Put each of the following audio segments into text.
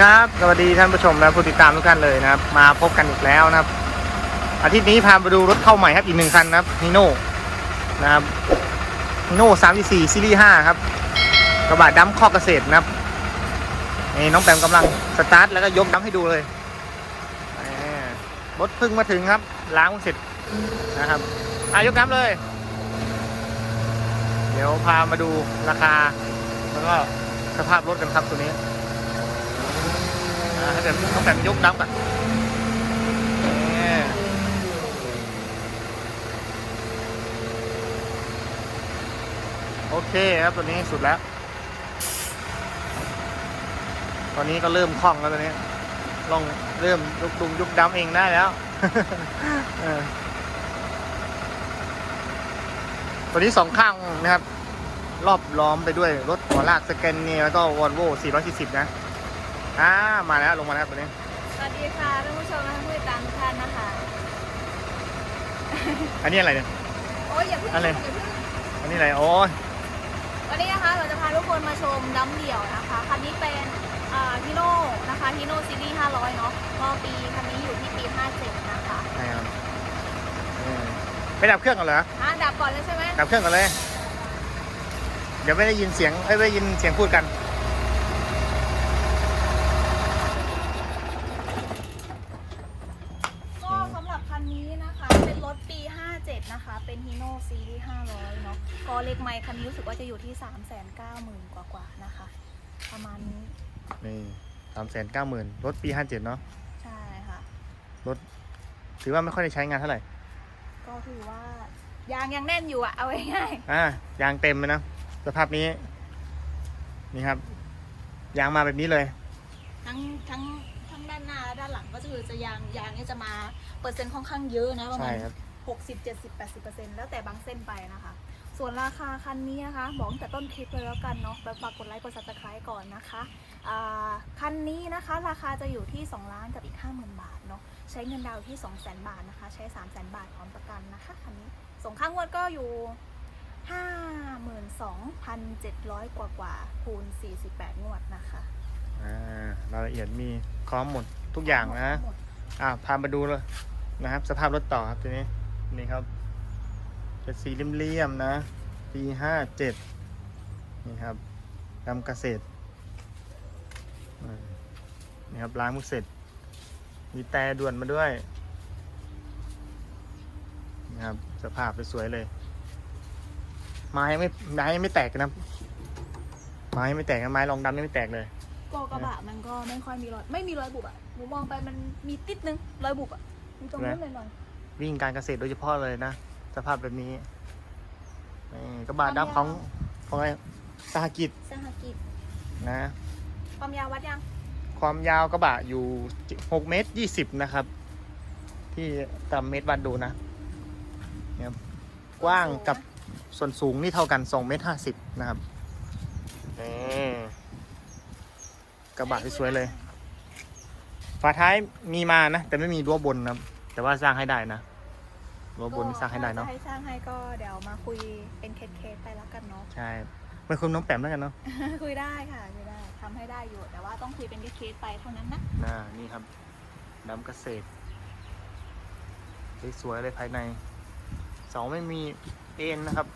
สดีครับ สวัสดีท่านผู้ชมและผู้ติดตามทุกท่านเลยนะครับ มาพบกันอีกแล้วนะครับ อาทิตย์นี้พามาดูรถเข้าใหม่ครับอีกหนึ่งคันนะครับฮีโน่นะครับฮีโน่สามสี่ซีรีส์ห้าครับกระบะดัมข้อเกษตรนะครับนี่น้องแปมกำลังสตาร์ทแล้วก็ยกดัมให้ดูเลยรถเพิ่งมาถึงครับ ล้างเสร็จนะครับอายกดัมเลย เดี๋ยวพามาดูราคา แล้วก็สภาพรถกันครับตัวนี้ ให้แบบต้องแบบยกดับอะนี่โอเคครับตัวนี้สุดแล้ว ตอนนี้ก็เริ่มคล่องแล้วตัวนี้ ลองเริ่มยกดุมยกดัมเองได้แล้วเออตัวนี้สองข้างนะครับ รอบล้อมไปด้วยรถหัวลากสแกนเนียแล้วก็วอลโว่440 นะ อ่ามาแล้วลงมาแล้วตัวนี้ สวัสดีค่ะท่านผู้ชมและท่านผู้ติดตามทุกท่านนะคะ อันนี้อะไรเนี่ย โอ้ยอย่าเพิ่งอะไร อย่าเพิ่งอันนี้อะไรโอ้ยวันนี้นะคะเราจะพาทุกคนมาชมดัมเดี่ยวนะคะคันนี้เป็นอ่าฮิโน่นะคะฮิโน่ซีรีส์500 เนาะก็ปีคันนี้อยู่ที่ปี 57 นะคะใช่ครับอืมไปดับเครื่องก่อนเหรออะดับก่อนเลยใช่ไหมดับเครื่องก่อนเลย เดี๋ยวไม่ได้ยินเสียงเอ้ยไม่ได้ยินเสียงพูดกัน ก็สำหรับคันนี้นะคะ เป็นรถปี 57 นะคะ เป็นฮิโน่ซีรีส์500เนาะก็เลขไมค์คันนี้ รู้สึกว่าจะอยู่ที่390,000กว่าๆนะคะ ประมาณนี้นี่สามแสนเก้าหมื่นรถปีห้าเจ็ดเนาะใช่ค่ะถือว่าไม่ค่อยได้ใช้งานเท่าไหร่ ก็ถือว่ายางยังแน่นอยู่อะเอาง่ายอ่ายางเต็มเลยนะสภาพนี้ นี่ครับ ยางมาแบบนี้เลย ๆทั้งทั้งทั้งด้านหน้าและด้านหลังก็คือจะยางยางเนี่ยจะมาเปอร์เซ็นต์ค่อนข้างเยอะนะประใช่มาณครับ หกสิบเจ็ดสิบแปดสิบเปอร์เซ็นต์แล้วแต่บางเส้นไปนะคะ ส่วนราคาคันนี้นะคะบอกตั้งแต่ต้นคลิปเลยแล้วกันเนาะแบบฝากกดไลค์กดซับสไครต์ก่อนนะคะอ่าคันนี้นะคะราคาจะอยู่ที่ 2 ล้านกับอีก 50,000 บาทเนาะใช้เงินดาวน์ที่ 2 0 0 0 0 0 บาทนะคะ ใช้ 3 0 0 0 0 0 บาทพร้อมประกันนะคะคันนี้ส่งค่างวดก็อยู่ 52,700 กว่ากว่าๆคูณ 48 งวดนะคะอ่ารายละเอียดมีพร้อมหมดทุกอย่างนะหมดอ่าพามาดูเลยนะครับ สภาพรถต่อครับทีนี้นี่ครับ เป็นสีเลี่ยมๆนะปีห้าเจ็ดนี่ครับทำเกษตรอ่านี่ครับล้างมือเสร็จ มีแต่ด่วนมาด้วยนะครับสภาพสวยๆเลย ไม้ไม่ไม้ไม่แตกนะครับไม้ไม่แตกนะไม้รองดำนี่ไม่แตกเลยก็กระบะมันก็ไม่ค่อยมีรอยไม่มีรอยบุบอะหนูมองไปมันมีติดนึงรอยบุบอะมีตรงนู้นเลยหน่อยวิ่งการเกษตรโดยเฉพาะเลยนะ สภาพแบบนี้นี่กระบะดำของของอะไรสหกิจสหกิจนะ ความยาววัดยัง ความยาวกระบะอยู่6เมตร20นะครับ ที่ตามเมตรวัดดูนะเนี่ยครับกว้างกับส่วนสูงนี่เท่ากัน2เมตร50นะครับนี่กระบะสวยๆเลย ฝาท้ายมีมานะ แต่ไม่มีรั้วบนนะครับแต่ว่าสร้างให้ได้นะ รั้วบนนี่สร้างให้ได้เนาะ ถ้จะให้สร้างให้ก็เดี๋ยวมาคุยเป็นเคสๆไปแล้วกันเนาะ ใช่ไม่คุยน้องแปมแล้วกันเนาะคุยได้ค่ะคุยได้ทำให้ได้อยู่ แต่ว่าต้องคุยเป็นเคสๆไปเท่านั้นนะ น่านี่ครับดำเกษตรสวยๆเลยภายในเสาไม่มีเอ็นนะครับ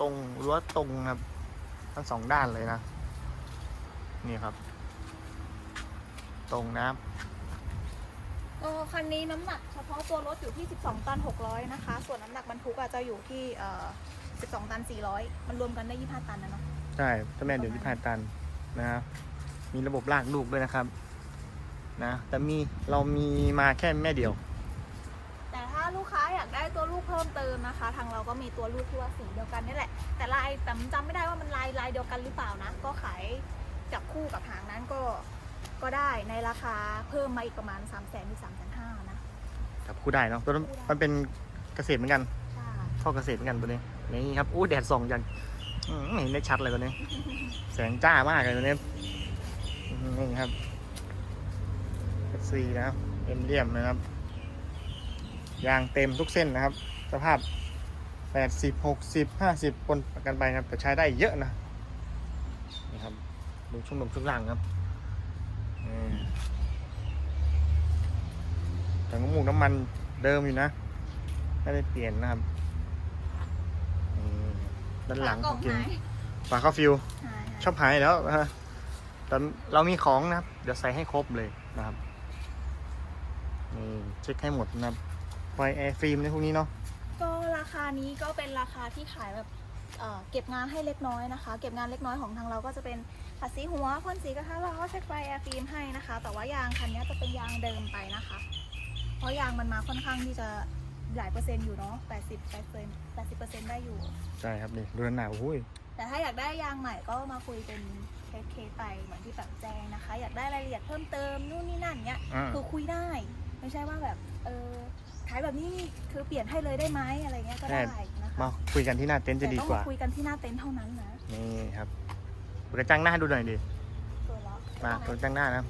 ตรงรั้วตรงครับ ทั้งสองด้านเลยนะ นี่ครับ ตรงนะครับ ก็คันนี้น้ำหนักเฉพาะตัวรถอยู่ที่ 12 ตัน 600 นะคะ ส่วนน้ำหนักบรรทุกอาจจะอยู่ที่เอ่อ12 ตัน 400 มันรวมกันได้ 25 ตันนะเนาะ ใช่ถ้าแม่เดี๋ยวที่ผ่านตันนะครับมีระบบลากลูกด้วยนะครับ นะ แต่มีเรามีมาแค่แม่เดียว แต่ถ้าลูกค้าอยากได้ตัวลูกเพิ่มเติมนะคะ ทางเราก็มีตัวลูกที่ว่าสีเดียวกันนี่แหละ แต่ลายแต่จำไม่ได้ว่ามันลายลายเดียวกันหรือเปล่านะ ก็ขายจับคู่กับหางนั้นก็ ก็ได้ในราคาเพิ่มมาอีกประมาณ 3 0 0 0 0 0 3 5 0 0 0นะกับคู่ได้เนาะตัวนั้นมันเป็นเกษตรเหมือนกันใช่ท่อเกษตรเหมือนกันตัวนี้นี่ครับอู้แดดส่องอย่างอืมเห็นได้ชัดเลยตัวนี้ แสงจ้ามากเลยตัวนี้อืมนี่ครับซีนะครับเต็มเลี่ยมนะครับ ยางเต็มทุกเส้นนะครับ สภาพแปดสิบหกสิบห้าสิบปนกันไปครับแต่ใช้ได้เยอะนะนี่ครับดูช่วงลมช่วงล่างครับ นี่แต่งหมูกน้ำมันเดิมอยู่นะไม่ได้เปลี่ยนนะครับนี่ด้านหลังฝากล่องจริงหายฝาเข้าฟิวหายชอบหายแล้วฮะแต่เรามีของนะครับ เดี๋ยวใส่ให้ครบเลยนะครับนี่เช็คให้หมดนะครับไฟแอร์ฟิล์มในพวกนี้เนาะก็ราคานี้ก็เป็นราคาที่ขายแบบ เอ่อเก็บงานให้เล็กน้อยนะคะ เก็บงานเล็กน้อยของทางเราก็จะเป็นขัดสีหัวพ่นสีกระทะล้อเช็คไฟแอร์ฟิล์มให้นะคะ แต่ว่ายางคันนี้จะเป็นยางเดิมไปนะคะ เพราะยางมันมาค่อนข้างที่จะหลายเปอร์เซ็นต์อยู่เนาะ80เปอร์เซ็นต์80เปอร์เซ็นต์ได้อยู่ ใช่ครับนี่ดูด้านหน้าโอ้ยแต่ถ้าอยากได้ยางใหม่ก็มาคุยเป็นเคสๆไปเหมือนที่แบบแจ้งนะคะ อยากได้รายละเอียดเพิ่มเติมนู่นนี่นั่นเนี้ยอ่าคือคุยได้ ไม่ใช่ว่าแบบเออ ขายแบบนี้คือเปลี่ยนให้เลยได้ไหมอะไรเงี้ยก็ได้นะคะมาคุยกันที่หน้าเต็นท์จะดีกว่าแต่ต้องมาคุยกันที่หน้าเต็นท์เท่านั้นนะ นี่ครับเปิดกระจังหน้าให้ดูหน่อยดิตัวแล้วมาเปิดกระจังหน้านะ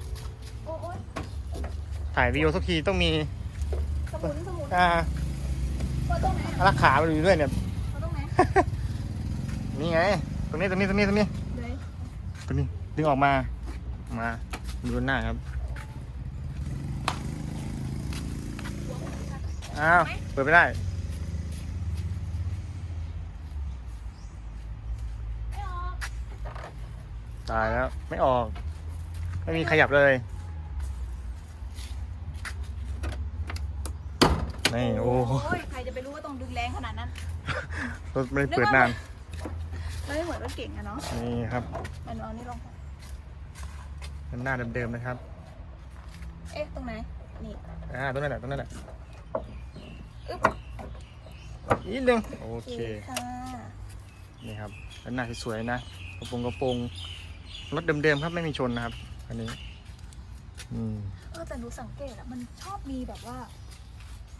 โอ้โอ๊ยถ่ายวิดีโอสักทีต้องมีสมุนสมุนอ่าเปิดตรงไหนอะรักขามาอยู่ด้วยเนี่ยเปิดตรงไหนนี่ไง ตรงนี้ตรงนี้ตรงนี้ตรงนี้เลยตรงนี้ ดึงออกมา มาดูด้านหน้าครับ อ้าว เปิดไม่ได้ ไม่ออกตายแล้ว ไม่ออก ไม่มีขยับเลย นี่โอ้ยใครจะไปรู้ว่าต้องดึงแรงขนาดนั้น รถไม่ได้เปิดนาน ไม่เหมือนรถเก่งอะเนาะนี่ครับมันเอานี่ลงไปด้านหน้าเดิมๆนะครับ เอ๊ะ ตรงไหน นี่ อ่าตรงนั้นแหละตรงนั้นแหละอึ๊บอีก นิดนึงโอเคค่ะนี่ครับด้านหน้าสวยๆนะกระโปรงกระโปรงรถเดิมๆครับไม่มีชนนะครับ อันนี้ อืมเออแต่หนูสังเกตอะมันชอบมีแบบว่า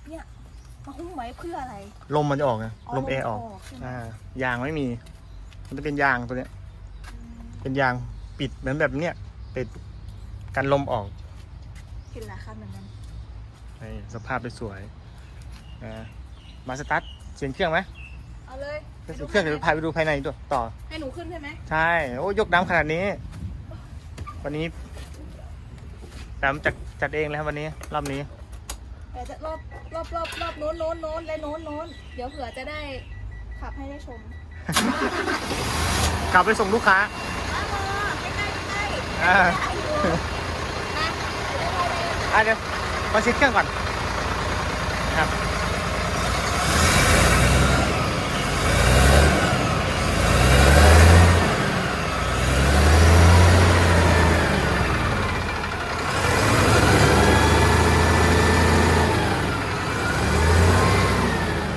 เนี่ยมาหุ้มไว้เพื่ออะไร ลมมันจะออกนะลมแอร์ออกใช่ไหม อ่ายางไม่มี มันจะเป็นยางตัวเนี้ย เป็นยางปิดเหมือนแบบเนี้ยปิดกันลมออกกินหลายคันเหมือนกัน นี่สภาพสวยๆ นะมาสตาร์ทเสียงเครื่องไหมเอาเลยเสียงเครื่องเดี๋ยวพาไปดูภายในตัวต่อ ให้หนูขึ้นใช่ไหมใช่ โอ้ยกน้ำขนาดนี้ วันนี้แปมจัดจัดเองแล้วครับวันนี้ รอบนี้แต่จะรอบรอบรอบรอบโน้นโน้นโน้นและโน้นโน้นเดี๋ยวเผื่อจะได้ขับให้ได้ชมกลับไปส่งลูกค้ามามาใกล้ๆใกล้ๆอ่านะเดี๋ยวเราไปอะเดี๋ยวมาเช็คเครื่องก่อนครับ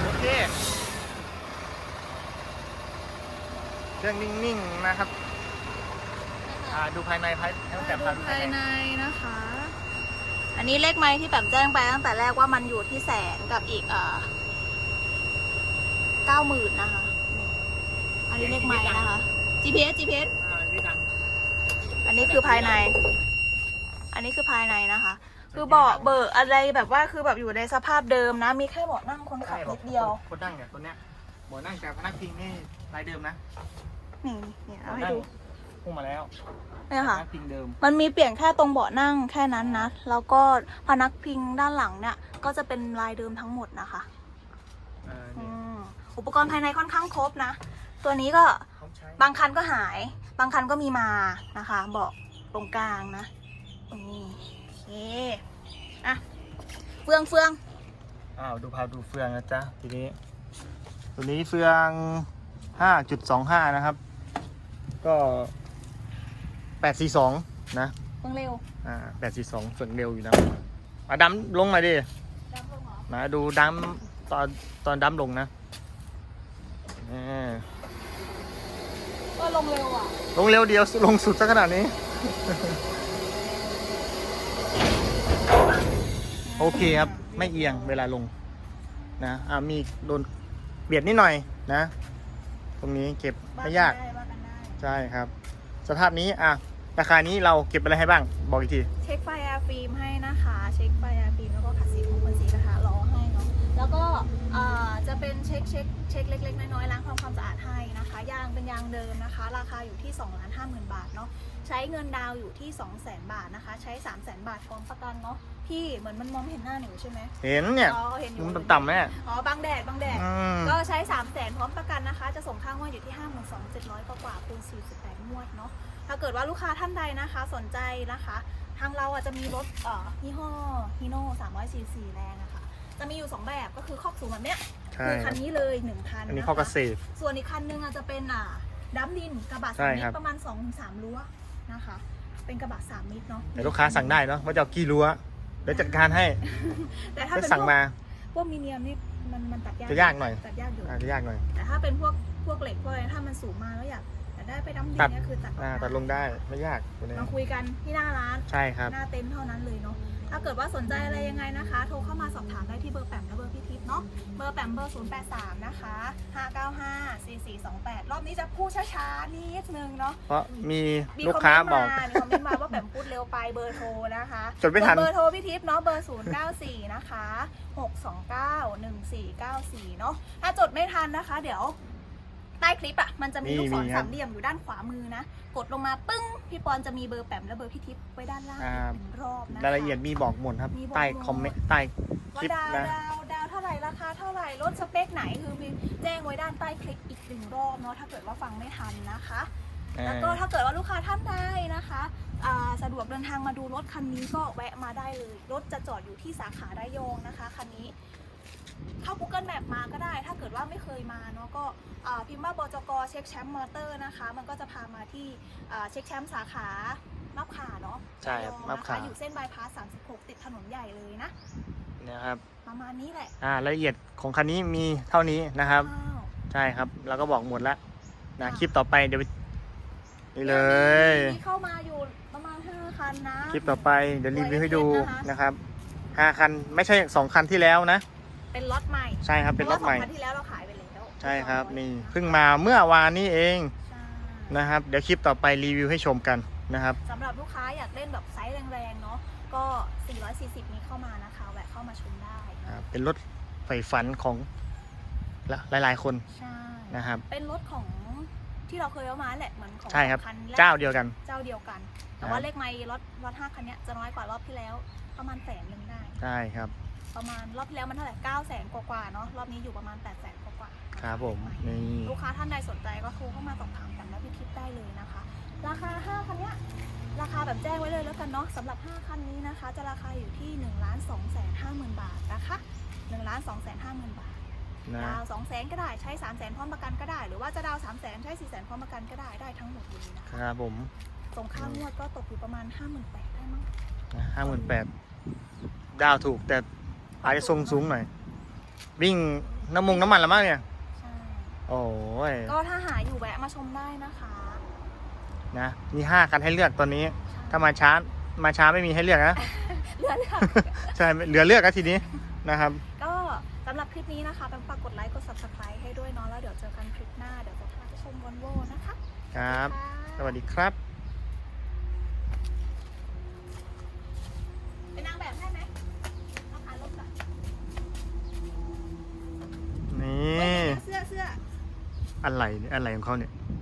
โอเค เครื่องนิ่งๆนะครับ อ่าดูภายในภายให้ตั้งแต่พาดูภา ภาย ย ใน ในนะคะ อันนี้เลขไม้ที่แบบแจ้งไปตั้งแต่แรกว่ามันอยู่ที่แสนกับอีกเอ่อเก้าหมื่นนะคะอันนี้เลขไม้นะคะ GPS GPS อ่านี่ดังอันนี้คือภายใน อันนี้คือภายในนะคะ คือเบาะเบอร์อะไรแบบว่าคือแบบอยู่ในสภาพเดิมนะ มีแค่เบาะนั่งคนขับนิดเดียว คนนั่งเนี่ยตัวเนี้ยหมอนั่งแต่พนักพิงนี่ลายเดิมนะ นี่นี่เอาให้ดู พุ่งมาแล้วเนี่ยค่ะพนักพิงเดิม มันมีเปลี่ยนแค่ตรงเบาะนั่งแค่นั้นนะ แล้วก็พนักพิงด้านหลังเนี่ย ก็จะเป็นลายเดิมทั้งหมดนะคะเอออืนี่มอุปกรณ์ภายในค่อนข้างครบนะ ตัวนี้ก็เขาใช้บางคันก็หาย บางคันก็มีมานะคะ เบาะตรงกลางนะนี่โอเคอะเฟืองเฟืองอ้าวดูพาดูเฟืองนะจ๊ะทีนี้ ตัวนี้เฟืองห้าจุดสองห้านะครับ ก็ แปดสี่สองนะเฟืองเร็วอ่าแปดสี่สองเฟืองเร็วอยู่นะมาดัมลงหน่อยดิดำลงเหรอมาดูดัมตอนตอนดัมลงนะนี่ก็ลงเร็วอะ ลงเร็วเดียวลงสุดซะขนาดนี้ โอเคครับ ไม่เอียงเวลาลงนะอ่ามีโดนเบียดนิดหน่อยนะ ตรงนี้เก็บไม่ยากบ้นได้บ้นกันได้ใช่ครับ สภาพนี้อะ ราคานี้เราเก็บอะไรให้บ้าง บอกอีกที เช็คไฟแอร์ฟิล์มให้นะคะ เช็คไฟแอร์ฟิล์มแล้วก็ขัดสีของคนสีนะคะ แล้วก็อ่าจะเป็นเช็คเช็คเช็คเล็ก ๆ น้อยๆล้างทำความสะอาดให้นะคะยางเป็นยางเดิมนะคะ ราคาอยู่ที่2ล้านห้าหมื่นบาทเนาะใช้เงินดาวน์อยู่ที่ 2 0 0 0 0 0บาทนะคะ ใช้3 0 0 0 0 0บาทพร้อมประกันเนาะพี่เหมือนมันมองไม่เห็นหน้าหนูใช่ไหมเห็นเนี่ยอ๋อเห็นอยู่มันต่ำๆไหมเนี่ยอ๋อบังแดดบังแดดอืมก็ใช้ 3 0 0 0 0 0พร้อมประกันนะคะ จะส่งค่างวดอยู่ที่52,700กว่ากว่าคูณ48งวดเนาะถ้าเกิดว่าลูกค้าท่านใดนะคะ สนใจนะคะ ทางเราอะจะมีรถเอ่อยี่ห้อฮีโน่344แรงอะค่ะ จะมีอยู่ 2 แบบก็คือคอกสูงแบบเนี้ยใช่คือคคัรับนนี้เลย1คันอันนี้ะคะข้อเกษตร ส่วนอีกคันนึงอาจจะเป็นอ่าดัมดินกระบะใช่สามมิครัตบ รประมาณ2-3รั้วนะคะ เป็นกระบะสามมิตรเนาะแต่ลูกค้าสั่งได้เนาะว่าจะเอากี่รั้วเดี๋ยวจัดการให้แต่ถ้าไปเป็นสั่งพวกมา พวกมีเนียมนี่มันมันตัดยากจะยากหน่อย ตัดยากอยู่ อาจจะยากหน่อย แต่ถ้าเป็นพวกพวกเหล็กพวกอะไรถ้ามันสูงมาแล้วอยากอยากได้ไปดั้มดิตันดเนี่ยคือตัดออกอ่าตัดลงได้ไม่ยากตัวนี้มาคุยกันที่หน้าร้าน ใช่ครับ หน้าเต็นท์เท่านั้นเลยเนาะ ถ้าเกิดว่าสนใจอะไรยังไงนะคะ โทรเข้ามาสอบถามได้ที่เบอร์แปมและเบอร์พี่ทิพย์เนาะ เบอร์แปมเบอร์ 083 นะคะ 595 4428 รอบนี้จะพูดช้าๆ นิดนึงเนาะ เพราะมีมีลูกค้าคอมเมบนอกต์มามีคอมเมนต์มาว่าแปมพูดเร็วไปเบอร์โทรนะคะจดไม่ทัน เบอร์โทรพี่ทิพย์เนาะ เบอร์ 094 นะคะ 629 1494 เนาะ ถ้าจดไม่ทันนะคะ เดี๋ยว ใต้คลิปอะ่ะมันจะมีมีลูกศรมีครับ สามเหลี่ยมอยู่ด้านขวามือนะ กดลงมาปึ้ง พี่ปอนจะมีเบอร์แปมและเบอร์พี่ทิพย์ไว้ด้านล่างอ่าอีกหนึ่งรอบนะคะรายละเอียดมีบอกหมดครับ มีบอกใต้หมด คอมเมนต์ใต้คว่าลิปดาวนะดาวดาวเท่าไหร่ราคาเท่าไหร่รถสเปคไหนคือมีแจ้งไว้ด้านใต้คลิปอีกหนึ่งรอบเนาะถ้าเกิดว่าฟังไม่ทันนะคะแล้วก็ถ้าเกิดว่าลูกค้าท่านใดนะคะอ่าสะดวกเดินทางมาดูรถคันนี้ก็แวะมาได้เลย รถจะจอดอยู่ที่สาขาระยองนะคะคันนี้ เข้า Google Map มาก็ได้ ถ้าเกิดว่าไม่เคยมาเนาะก็อ่าพิมพ์ว่าบจกเช็คแชมป์มอเตอร์นะคะ มันก็จะพามาที่อ่าเช็คแชมป์สาขามับขาเนาะใช่ครับระยองมับนะขาคะอยู่เส้นบายพาส36 ติดถนนใหญ่เลยนะนะครับประมาณนี้แหละอ่ารายละเอียดของคันนี้มีเท่านี้นะครับอ้าวใช่ครับเราก็บอกหมดแล้วนะคลิปต่อไปเดี๋ยวไปนี่เลยมีเข้ามาอยู่ประมาณ5คันนะ คลิปต่อไปเดี๋ยวรีวิวให้ดูตัว FS นะคะนะครับห้าคันไม่ใช่สองคันที่แล้วนะ เป็นล็อตใหม่ใช่ครับเป็นรถใหม่ พาะว่าสองคันที่แล้วเราขายไปแล้วใช่ครับเยอยนี่ะคะเพิ่งมาเมื่อวานนี้เองใช่นะครับ เดี๋ยวคลิปต่อไปรีวิวให้ชมกันนะครับ สำหรับลูกค้าอยากเล่นแบบไซส์แรงๆเนาะก็ 440 นี้เข้ามานะคะแวะเข้ามาชมได้อ่าเป็นรถไฟฝันของหลายๆคนใช่ นะครับ เป็นรถของที่เราเคยเอามาแหละเหมือนของใช่ครับคันแรกเจ้าเดียวกัน เจ้าเดียวกัน แต่ครับว่าเลขไมล์รถรถห้าคันเนี้ยจะน้อยกว่ารอบที่แล้ว ประมาณแสนหนึ่งได้ ใช่ครับ ประมาณรอบที่แล้วมันเท่าไหร่เก้าแสนกว่าๆเนาะรอบนี้อยู่ประมาณแปดแสนกว่าๆครับผมนี่ลูกค้าท่านใดสนใจก็โทรเข้ามาสอบถามกันแล้วพี่ทิพย์ได้เลยนะคะ ราคา5คันเนี้ยราคาแบบแจ้งไว้เลยแล้วกันเนาะสำหรับ 5 คันนี้นะคะ จะราคาอยู่ที่1ล้าน2แสนห้าหมื่นบาทนะคะ1ล้าน2แสนห้าหมื่นบาทนะดาว2แสนก็ได้ใช้3แสนพร้อมประกันก็ได้ หรือว่าจะดาว3แสนใช้4แสนพร้อมประกันก็ได้ได้ทั้งหมดเลยนะคะครับผมส่งค่างวดก็ตกอยู่ประมาณ 5 8 0 0 0ได้มั้งห้าหมื่นแปดดาวถูกแต่ อาจจะทรงสูงหน่อย วิ่งน้ำมงน้ำมันละมั้งเนี่ย ใช่โอ้ย ก็ถ้าหาอยู่แวะมาชมได้นะคะนะมีห้าคันให้เลือกตอนนี้ใช่ถ้ามาช้ามาช้าไม่มีให้เลือกนะ เหลือเลือกใช่เหลือเลือกแล้วทีนี้นะครับ ก็สำหรับคลิปนี้นะคะเป็นฝากกดไลค์กด subscribe ให้ด้วยเนาะแล้วเดี๋ยวเจอกันคลิปหน้าเดี๋ยวจะพาไปชมวอลโวนะคะครับะสวัสดีครับ เป็นนางแบบให้ไหมเอาขาลงก่อน นี่เสื้อเสื้ออะไรเนี่ยอะไรของเขาเนี่ยเ